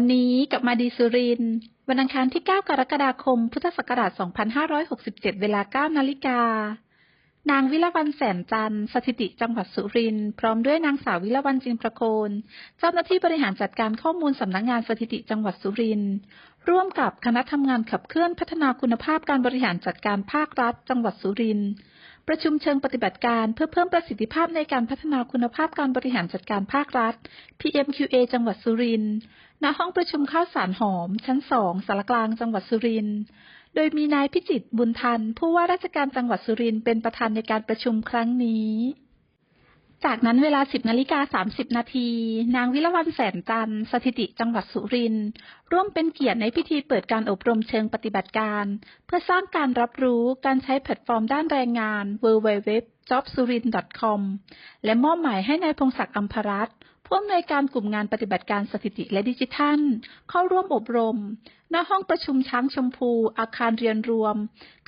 วันนี้กับมาดีสุริน วันอังคารที่ 9 กรกฎาคม พุทธศักราช 2567 เวลา 9 นาฬิกา นางวิลวันแสนจันทร์สถิติจังหวัดสุรินทร์พร้อมด้วยนางสาววิลวันจินประโคน เจ้าหน้าที่บริหารจัดการข้อมูลสำนักงานสถิติจังหวัดสุรินทร์ร่วมกับคณะทำงานขับเคลื่อนพัฒนาคุณภาพการบริหารจัดการภาครัฐ จังหวัดสุรินทร์ ประชุมเชิงปฏิบัติการเพื่อเพิ่มประสิทธิภาพในการพัฒนาคุณภาพการบริหารจัดการภาครัฐ PMQA จังหวัดสุรินทร์ ณ ห้องประชุมข้าวสารหอม ชั้นสองสารกลางจังหวัดสุรินทร์ โดยมีนายพิจิตรบุญทัน ผู้ว่าราชการจังหวัดสุรินทร์เป็นประธานในการประชุมครั้งนี้ จากนั้นเวลา 10นาฬิกา30 นาที นางวิลวันแสนจันทร์สถิติจังหวัดสุรินทร์ร่วมเป็นเกียรติในพิธีเปิดการอบรมเชิงปฏิบัติการ เพื่อสร้างการรับรู้การใช้แพลตฟอร์มด้านแรงงาน j o b s u r i n c o m และมอบหมายให้นายพงศักดิ์อัมพรัตน์ผู้อำนวยการกลุ่มงานปฏิบัติการสถิติและดิจิทัล เข้าร่วมอบรม ณ ห้องประชุมช้างชมพู อาคารเรียนรวม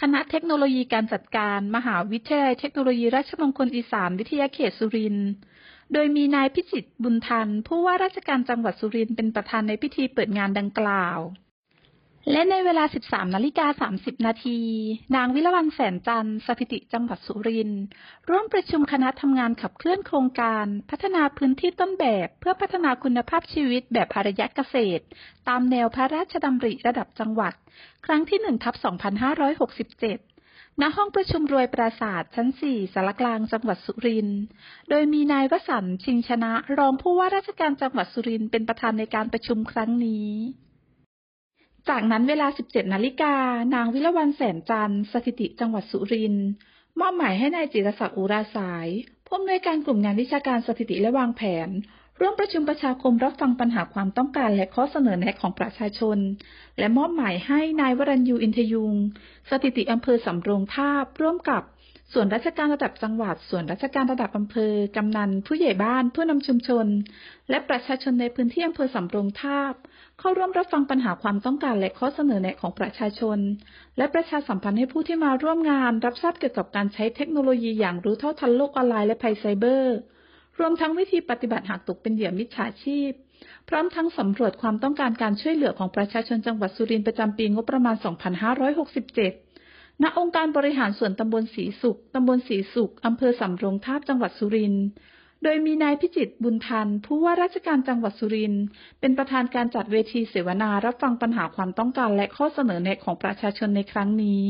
คณะเทคโนโลยีการจัดการ มหาวิทยาลัยเทคโนโลยีราชมงคลอีสานวิทยาเขตสุรินทร์ โดยมีนายพิจิตรบุญทัน ผู้ว่าราชการจังหวัดสุรินทร์เป็นประธานในพิธีเปิดงานดังกล่าว และในเวลา 13นาฬิกา30 นาที นางวิลวันแสนจันทร์สถิติจังหวัดสุรินทร์ร่วมประชุมคณะทำงานขับเคลื่อนโครงการ พัฒนาพื้นที่ต้นแบบเพื่อพัฒนาคุณภาพชีวิตแบบภารยะเกษตร ตามแนวพระราชดำริระดับจังหวัด ครั้งที่1ทับ2567ณห้องประชุมรวยปราสาทชั้น 4สารกลางจังหวัดสุรินทร์ โดยมีนายวสันชิงชนะ รองผู้ว่าราชการจังหวัดสุรินทร์เป็นประธานในการประชุมครั้งนี้ จากนั้นเวลา 17 นาฬิกา นางวิลวันแสนจันทร์ สถิติจังหวัดสุรินทร์ มอบหมายให้นายจิรศักดิ์อุราสาย ผู้อำนวยการกลุ่มงานวิชาการสถิติและวางแผน ร่วมประชุมประชาคมรับฟังปัญหาความต้องการและข้อเสนอแนะของประชาชน และมอบหมายให้นายวรัญยูอินทยุง สถิติอำเภอสำโรงทาบ ร่วมกับส่วนราชการระดับจังหวัด ส่วนราชการระดับอำเภอ กำนัน ผู้ใหญ่บ้าน ผู้นำชุมชน และประชาชนในพื้นที่อำเภอสำโรงทาบ เข้าร่วมรับฟังปัญหาความต้องการและข้อเสนอแนะของประชาชน และประชาสัมพันธ์ให้ผู้ที่มาร่วมงาน รับทราบเกี่ยวกับการใช้เทคโนโลยีอย่างรู้เท่าทันโลกออนไลน์และภัยไซเบอร์ รวมทั้งวิธีปฏิบัติหากตกเป็นเหยื่อมิจฉาชีพ พร้อมทั้งสำรวจความต้องการการช่วยเหลือของประชาชนจังหวัดสุรินทร์ประจำปีงบประมาณ 2567 ณ องค์การบริหารส่วนตำบลศรีสุขตำบลศรีสุขอำเภอสำโรงทาบจังหวัดสุรินทร์โดยมีนายพิจิตรบุญทัน ผู้ว่าราชการจังหวัดสุรินทร์เป็นประธานการจัดเวทีเสวนารับฟังปัญหาความต้องการและข้อเสนอแนะของประชาชนในครั้งนี้